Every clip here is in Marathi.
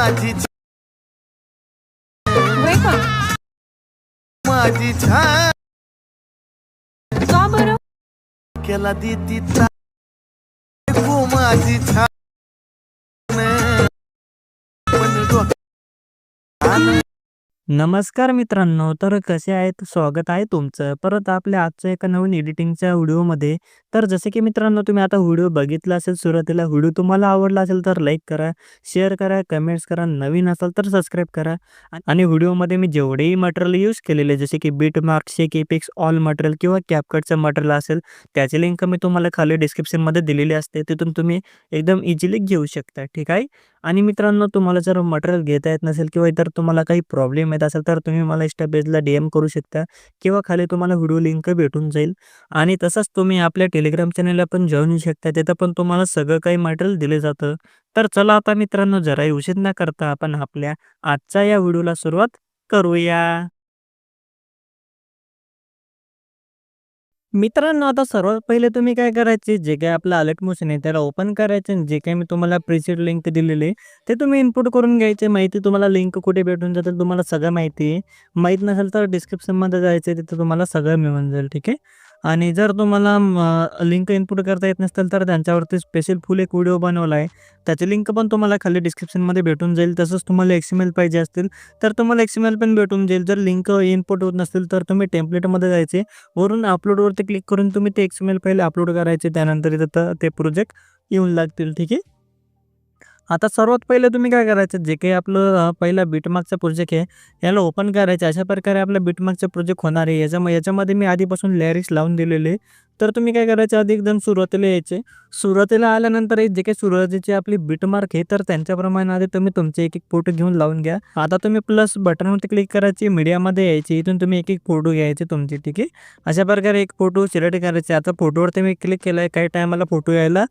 माझी माझी छान. का बरं? केला माझी छान. नमस्कार मित्रांनो तर कसे आहेत? स्वागत आहे तुमचं. परत आपल्या आजच्या एका नवीन एडिटिंगच्या व्हिडिओमध्ये तर जसे की मित्रांनो तुम्ही आता व्हिडिओ बघितला असेल सुरुवातीला व्हिडिओ तुम्हाला आवडला असेल तर लाईक करा शेअर करा कमेंट्स करा नवीन असेल तर सबस्क्राईब करा. आणि व्हिडिओमध्ये मी जेवढेही मटेरियल यूज केलेले जसे की beat mark shake epics all material किंवा कॅपकटचं मटेरियल असेल त्याची लिंक मी तुम्हाला खाली डिस्क्रिप्शनमध्ये दिलेली असते. तिथून तुम्ही एकदम इझिली घेऊ शकता ठीक आहे? आणि मित्रांनो तुम्हाला जर मटेरियल घेता येत नसेल किंवा इतर तुम्हाला काही प्रॉब्लेम येत असेल तर तुम्ही मला इंस्टा पेजला डी एम करू शकता किंवा खाली तुम्हाला व्हिडिओ लिंक भेटून जाईल. आणि तसंच तुम्ही आपल्या टेलिग्राम चॅनल पण जॉईन होऊ शकता तिथं पण तुम्हाला सगळं काही मटेरियल दिलं जातं. तर चला आता मित्रांनो जराही उशीर न करता आपण आपल्या आजच्या या व्हिडिओला सुरुवात करूया. मित्रांनो आता सर्वात पहिले तुम्ही काय करायचे? जे काही आपलं अलर्ट मोशन आहे त्याला ओपन करायचे जे काही मी तुम्हाला प्रिसेट लिंक दिलेले ते तुम्ही इनपुट करून घ्यायचे. माहिती तुम्हाला लिंक कुठे भेटून जातील तुम्हाला सगळं माहिती आहे. माहीत नसेल तर डिस्क्रिप्शनमध्ये जायचं तिथं तुम्हाला सगळं मिळून जाईल ठीक आहे? आणि जर तुम्हाला लिंक इनपुट करता येत नसेल तर त्यांच्यावरती स्पेशल फुल एक व्हिडिओ बनवला आहे. त्याची लिंक पण तुम्हाला खाली डिस्क्रिप्शनमध्ये भेटून जाईल. तसंच तुम्हाला एक्सिमेल पाहिजे असतील तर तुम्हाला एक्सिमेल पण भेटून जाईल. जर लिंक इनपुट होत नसेल तर तुम्ही टेम्पलेटमध्ये जायचे. वरून अपलोडवरती क्लिक करून तुम्ही ते एक्सिमेल पहिले अपलोड करायचे. त्यानंतर इथं ते प्रोजेक्ट येऊन लागतील. ठीक आहे? आता सर्वात पहिले तुम्ही काय करायचं? जे काही आपलं पहिला बीटमार्कचा प्रोजेक्ट आहे याला ओपन करायचं. अशा प्रकारे आपला बीटमार्कचा प्रोजेक्ट होणार आहे. याच्या याच्यामध्ये मी आधीपासून लॅरिक्स लावून दिलेले तर तुम्ही काय करायचं? आधी एकदम सुरुवातीला यायचे. सुरुवातीला आल्यानंतर जे काही सुरुवातीचे आपली बीटमार्क आहे तर त्यांच्याप्रमाणे आधी तुम्ही तुमचे एक एक फोटो घेऊन लावून घ्या. आता तुम्ही प्लस बटनवरती क्लिक करायची मीडियामध्ये यायची. इथून तुम्ही एक एक फोटो घ्यायचे तुमचे ठीक आहे? अशा प्रकारे एक फोटो सिलेक्ट करायचे. आता फोटोवरती मी क्लिक केलं आहे काही टायमाला फोटो यायला.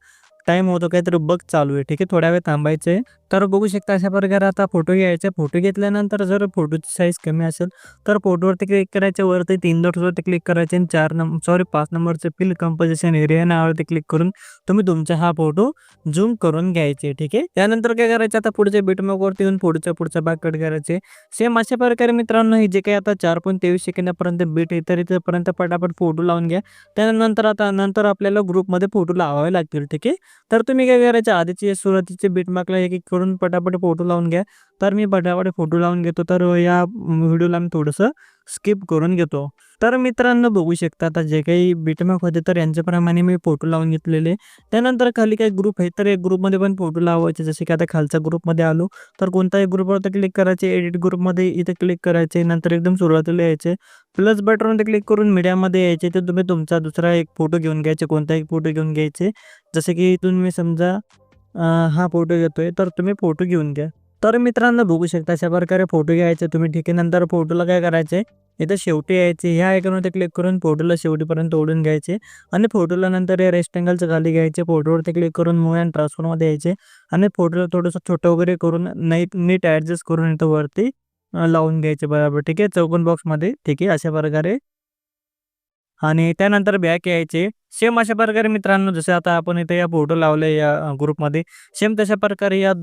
टाईम होतो काहीतरी बघ चालू आहे. ठीक आहे थोड्या वेळ थांबायचं आहे तर बघू शकता अशा प्रकारे आता फोटो घ्यायचे. फोटो घेतल्यानंतर जर फोटोची साईज कमी असेल तर फोटोवरती क्लिक करायचे. वरती तीन डॉट्सवरती क्लिक करायचे आणि चार नंबर सॉरी पाच नंबरचे फिल कंपोजिशन एरिया नावावरती क्लिक करून तुम्ही तुमचा हा फोटो झूम करून घ्यायचे ठीक आहे? त्यानंतर काय करायचं? आता पुढच्या बीटमॅकवरती येऊन पुढचा पुढचा भाग कट करायचे. सेम अशा प्रकारे मित्रांनो हे जे काही आता चार पॉईंट तेवीस सेकंदापर्यंत बीट इतर तर इथपर्यंत पटापट फोटो लावून घ्या. त्यानंतर आता नंतर आपल्याला ग्रुपमध्ये फोटो लावावे लागतील ठीक आहे? तर तुम्ही काय करायचं? आधीचे सुरुवातीचे बीटमार्कला एक एक करून पटापट फोटो लावून घ्या. तर मी पटापट फोटो लावून घेतो. तर या व्हिडिओला मी थोडंसं स्किप करून घेतो. तर मित्रांनो बघू शकता आता जे काही बीटमार्क होते तर यांच्याप्रमाणे मी फोटो लावून घेतलेले. त्यानंतर खाली काही ग्रुप आहे तर एक ग्रुपमध्ये पण फोटो लावायचे. जसे की आता खालच्या ग्रुपमध्ये आलो तर कोणताही ग्रुपवरती क्लिक करायचे. एडिट ग्रुपमध्ये इथे क्लिक करायचे. नंतर एकदम सुरुवातीला यायचे. प्लस बटनवरती क्लिक करून मीडियामध्ये यायचे. तर तुम्ही तुमचा दुसरा एक फोटो घेऊन घ्यायचे. कोणताही फोटो घेऊन घ्यायचे. जसे की इथून मी समजा हा फोटो घेतोय तर तुम्ही फोटो घेऊन घ्या. तर मित्रांनो बघू शकता अशा प्रकारे फोटो घ्यायचे तुम्ही. ठीक आहे नंतर फोटोला काय करायचे? इथं शेवटी यायचे. ह्या आयकॉनवरती क्लिक करून फोटोला शेवटीपर्यंत ओढून घ्यायचे आणि फोटोला नंतर या रेस्टँगलचं खाली घ्यायचे. फोटोवरती क्लिक करून मूव अँड ट्रान्सफरमध्ये यायचे आणि फोटोला थोडंसं छोटं वगैरे करून नीट नीट ॲडजस्ट करून इथं वरती लावून घ्यायचे बरोबर. ठीक आहे चौकोन बॉक्समध्ये ठीक आहे अशा प्रकारे आणि त्यानंतर बॅक यायचे सेम अशा प्रकारे मित्रांनो जसे आता आपण इथे या फोटो लावले या ग्रुपमध्ये सेम तशा प्रकारे या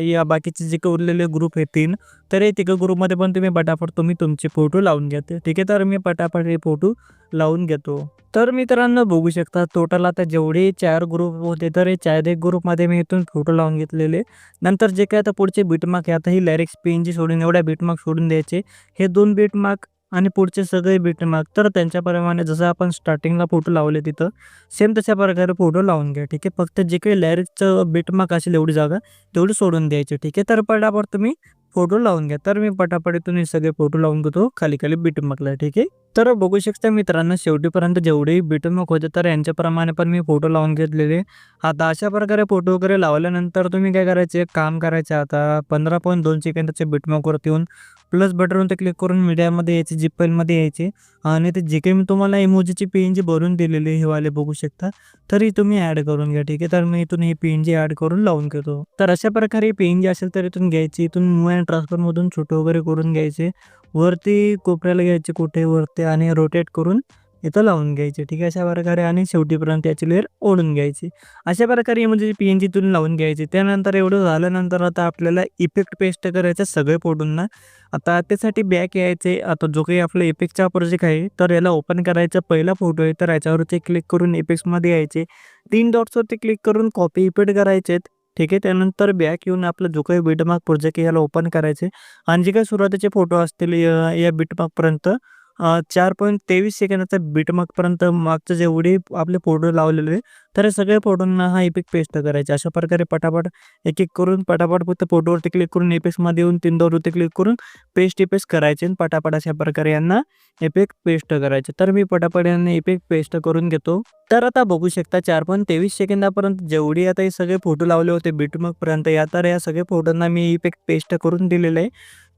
या बाकीचे जे काही उरलेले ग्रुप आहेत तीन तर हे तिघं ग्रुपमध्ये पण तुम्ही पटापट तुम्ही तुमचे फोटो लावून घ्या ठीक आहे? तर मी पटापट हे फोटो लावून घेतो. तर मित्रांनो बघू शकता टोटल आता जेवढे चार ग्रुप होते तर हे चार एक ग्रुपमध्ये मी इथून फोटो लावून घेतलेले. नंतर जे काय आता पुढचे बीटमार्क आहे आता ही लॅरिक्स पी सोडून एवढ्या बीटमार्क सोडून द्यायचे. हे दोन बीटमार्क आणि पुढचे सगळे बीटमार्क तर त्यांच्याप्रमाणे जसं आपण स्टार्टिंगला फोटो लावले तिथं सेम तशा प्रकारे फोटो लावून घ्या ठीक आहे? फक्त जे काही लॅरिक्सचं बीटमार्क असेल एवढी जागा तेवढी सोडून द्यायची ठीक आहे? तर पटापट तुम्ही फोटो लावून घ्या. तर मी पटापट तुम्ही हे सगळे फोटो लावून घेतो खाली खाली बीटमार्कला ठीक आहे? तर बघू शकता मित्रांनो शेवटीपर्यंत जेवढेही बीटमार्क होते तर यांच्याप्रमाणे पण मी फोटो लावून घेतलेले. आता अशा प्रकारे फोटो वगैरे लावल्यानंतर तुम्ही काय करायचे? काम करायचे आता पंधरा पॉईंट दोन सेकंदाचे बीटमार्कवरती येऊन प्लस बटनवरती क्लिक करून मीडियामध्ये यायचे जी फाईलमध्ये यायचे. आणि ते जे काही मी तुम्हाला इमोजीची पी एन जी भरून दिलेली हे वाले बघू शकता. तरी तुम्ही ॲड करून घ्या ठीक आहे? तर मी इथून ही पी एन जी ॲड करून लावून घेतो. तर अशा प्रकारे पी एन जी असेल तर इथून घ्यायची इथून मूव अँड ट्रान्सफरमधून छोटं वगैरे करून घ्यायचे. वरती कोपऱ्याला घ्यायचे कुठे? वरती आणि रोटेट करून इथं लावून घ्यायचे ठीक आहे? अशा प्रकारे आणि शेवटीपर्यंत याची लेअर ओढून घ्यायची. अशा प्रकारे म्हणजे पी एन जीतून लावून घ्यायची. त्यानंतर एवढं झाल्यानंतर आता आपल्याला इफेक्ट पेस्ट करायचं सगळे फोटोंना आता त्यासाठी बॅक यायचे. आता जो काही आपला इफेक्टचा प्रोजेक्ट आहे तर याला ओपन करायचा. पहिला फोटो आहे तर याच्यावरती क्लिक करून इफेक्ट्समध्ये यायचे. तीन डॉट्सवरती क्लिक करून कॉपी इफेक्ट करायचे. ठीक आहे? त्यानंतर बॅक येऊन आपला जो काही बिटमार्क प्रोजेक्ट आहे याला ओपन करायचे. आणि जे काही सुरुवातीचे फोटो असतील या या बिटमार्कपर्यंत चार पॉईंट तेवीस सेकंदाचा बिटमार्कपर्यंत मागचं जेवढे आपले फोटो लावलेले तर हे सगळे फोटोंना हा इफेक्ट पेस्ट करायचे. अशा प्रकारे पटापट एक एक करून पटापट फक्त फोटोवरती क्लिक करून इफेक्ट्समध्ये येऊन तीन दोनवरती क्लिक करून पेस्ट इफेक्ट करायचे आणि पटापट अशा प्रकारे यांना इफेक्ट पेस्ट करायचे. तर मी पटापट यांना इफेक्ट पेस्ट करून घेतो. तर आता बघू शकता चार पॉईंट तेवीस सेकंदापर्यंत जेवढी आता हे सगळे फोटो लावले होते बिटमार्कपर्यंत या तर या सगळ्या फोटोंना मी इफेक्ट पेस्ट करून दिलेलं आहे.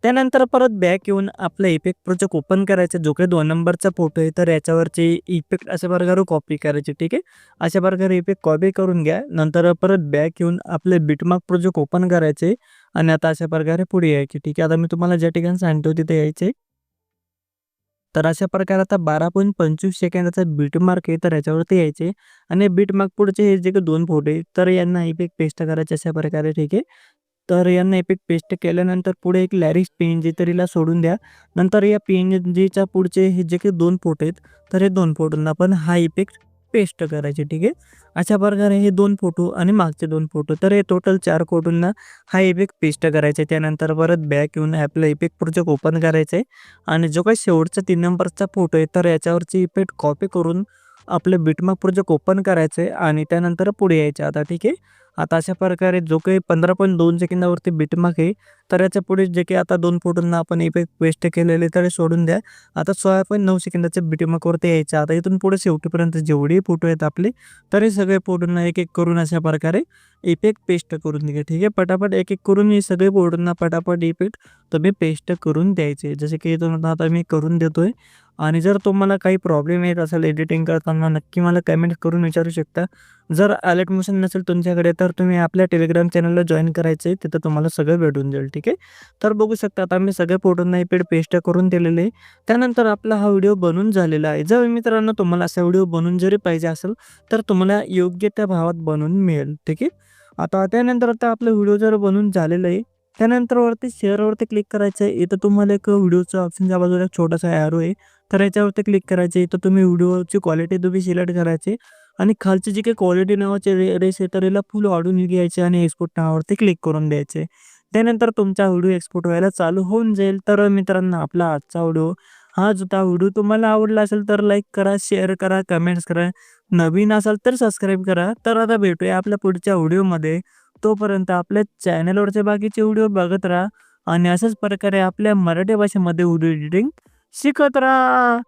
त्यानंतर परत बॅक येऊन आपलं इफेक्ट प्रोजेक्ट ओपन करायचं. जो काही दोन नंबरचा फोटो आहे तर याच्यावरचे इफेक्ट अशा प्रकारे कॉपी करायची ठीक आहे? अशा प्रकारे इफेक्ट कॉपी करून घ्या. नंतर परत बॅक येऊन आपले बिटमार्क प्रोजेक्ट ओपन करायचे आणि आता अशा प्रकारे पुढे यायचे ठीक आहे? आता मी तुम्हाला ज्या ठिकाणी सांगतो तिथे यायचे. तर अशा प्रकारे आता बारा पॉईंट पंचवीस सेकंदाचा बीटमार्क आहे तर याच्यावरती यायचे. आणि बीटमार्क पुढचे हे जे काही दोन फोटो आहे तर यांना इफेक्ट पेस्ट करायचे अशा प्रकारे ठीक आहे? तर यांना इफेक्ट पेस्ट केल्यानंतर पुढे एक लॅरिक्स पी एन जी तरीला सोडून द्या. नंतर या पी एन जीच्या पुढचे हे जे काही दोन फोटो आहेत तर हे दोन फोटोंना पण हा इफेक्ट पेस्ट करायचे ठीक आहे? अशा प्रकारे हे दोन फोटो आणि मागचे दोन फोटो तर हे टोटल चार फोटोंना हा इफेक्ट पेस्ट करायचा. आहे त्यानंतर परत बॅक येऊन आपलं इफेक्ट प्रोजेक्ट ओपन करायचं आहे आणि जो काही शेवटचा तीन नंबरचा फोटो आहे तर याच्यावरची इफेक्ट कॉपी करून आपलं बिटमार्क प्रोजेक्ट ओपन करायचं आहे आणि त्यानंतर पुढे यायचे आता ठीक आहे? आता अशा प्रकारे जो काही पंधरा पॉईंट दोन सेकंदावरती बिटमार्क आहे तर याच्यापुढे जे काही आता दोन फोटोंना आपण इफेक्ट वेस्ट केलेले तर सोडून द्या. आता सोळा पॉईंट नऊ सेकंदाच्या बिटमार्कवरती यायचं. आता इथून पुढे शेवटीपर्यंत जेवढे फोटो आहेत आपले तरी सगळे फोटोंना एक एक करून अशा प्रकारे इफेक्ट पेस्ट करून घ्या. ठीक आहे? पटापट एक एक करून हे सगळे फोटोंना पटापट इफेक्ट तुम्ही पेस्ट करून द्यायचे. जसे की इथून आता मी करून देतोय. आणि जर तुम्हाला काही प्रॉब्लेम येत असेल एडिटिंग करताना नक्की मला कमेंट करून विचारू शकता. जर अलर्ट मोशन नसेल तुमच्याकडे तर तुम्ही आपल्या टेलिग्राम चॅनलला जॉईन करायचं आहे तिथं तुम्हाला सगळं भेटून जाईल ठीक आहे? तर बघू शकता आता मी सगळ्या फोटोंना पेड पेस्ट करून दिलेले. आहे त्यानंतर आपला हा व्हिडिओ बनून झालेला आहे. जर मित्रांनो तुम्हाला असा व्हिडिओ बनून जरी पाहिजे असेल तर तुम्हाला योग्य त्या भावात बनवून मिळेल ठीक आहे? आता त्यानंतर आता आपलं व्हिडिओ जर बनून झालेलं आहे त्यानंतर वरती शेअरवरती क्लिक करायचं आहे. इथं तुम्हाला एक व्हिडिओचा ऑप्शनच्या बाजूला एक छोटासा ॲरो आहे. तर याच्यावरती क्लिक करायचे इथं तुम्ही व्हिडिओची क्वालिटी तुम्ही सिलेक्ट करायची आणि खालचे जे काही क्वालिटी नावाचे रे रेस आहे तर याला फुल वाढून घ्यायचे आणि एक्सपोर्ट नावावरती क्लिक करून द्यायचे. त्यानंतर तुमचा व्हिडिओ एक्सपोर्ट व्हायला चालू होऊन जाईल. तर मित्रांनो आपला आजचा व्हिडिओ हा जो व्हिडिओ तुम्हाला आवडला असेल तर लाईक करा शेअर करा कमेंट्स करा. नवीन असाल तर सबस्क्राईब करा. तर आता भेटूया आपल्या पुढच्या व्हिडिओमध्ये. तोपर्यंत आपल्या चॅनलवरचे बाकीचे व्हिडिओ बघत राहा आणि अशाच प्रकारे आपल्या मराठी भाषेमध्ये व्हिडिओ एडिटिंग शिकत राहा.